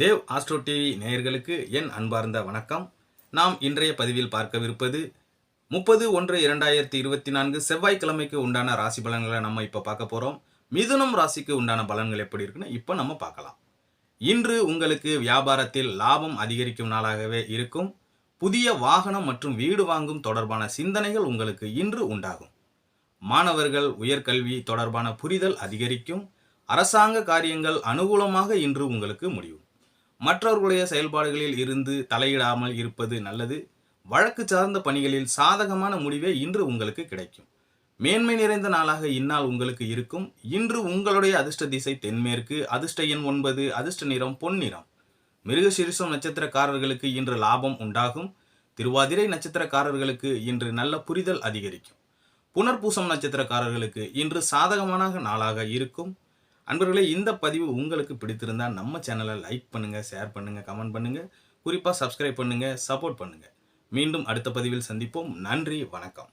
Dev astro TV நேயர்களுக்கு என் அன்பார்ந்த வணக்கம். நாம் இன்றைய பதிவில் பார்க்கவிருப்பது முப்பது ஒன்று இரண்டாயிரத்தி இருபத்தி நான்கு செவ்வாய்க்கிழமைக்கு உண்டான ராசி பலன்களை நம்ம இப்போ பார்க்க போகிறோம் மிதுனம் ராசிக்கு உண்டான பலன்கள் எப்படி இருக்குன்னு இப்போ நம்ம பார்க்கலாம். இன்று உங்களுக்கு வியாபாரத்தில் லாபம் அதிகரிக்கும் நாளாகவே இருக்கும். புதிய வாகனம் மற்றும் வீடு வாங்கும் தொடர்பான சிந்தனைகள் உங்களுக்கு இன்று உண்டாகும். மாணவர்கள் உயர்கல்வி தொடர்பான புரிதல் அதிகரிக்கும். அரசாங்க காரியங்கள் அனுகூலமாக இன்று உங்களுக்கு முடியும். மற்றவர்களுடைய செயல்பாடுகளில் இருந்து தலையிடாமல் இருப்பது நல்லது. வழக்கு சார்ந்த பணிகளில் சாதகமான முடிவே இன்று உங்களுக்கு கிடைக்கும். மேன்மை நிறைந்த நாளாக இந்நாள் உங்களுக்கு இருக்கும். இன்று உங்களுடைய அதிர்ஷ்ட திசை தென்மேற்கு அதிர்ஷ்ட எண் ஒன்பது அதிர்ஷ்ட நிறம் பொன்னிறம். மிருகசீரிசம் நட்சத்திரக்காரர்களுக்கு இன்று லாபம் உண்டாகும். திருவாதிரை நட்சத்திரக்காரர்களுக்கு இன்று நல்ல புரிதல் அதிகரிக்கும். புனர்பூசம் நட்சத்திரக்காரர்களுக்கு இன்று சாதகமான நாளாக இருக்கும். அன்பர்களே இந்த பதிவு உங்களுக்கு பிடித்திருந்தால் நம்ம சேனலை லைக் பண்ணுங்கள் ஷேர் பண்ணுங்கள் கமெண்ட் பண்ணுங்கள் குறிப்பாக சப்ஸ்கிரைப் பண்ணுங்கள் சப்போர்ட் பண்ணுங்கள் மீண்டும் அடுத்த பதிவில் சந்திப்போம். நன்றி வணக்கம்.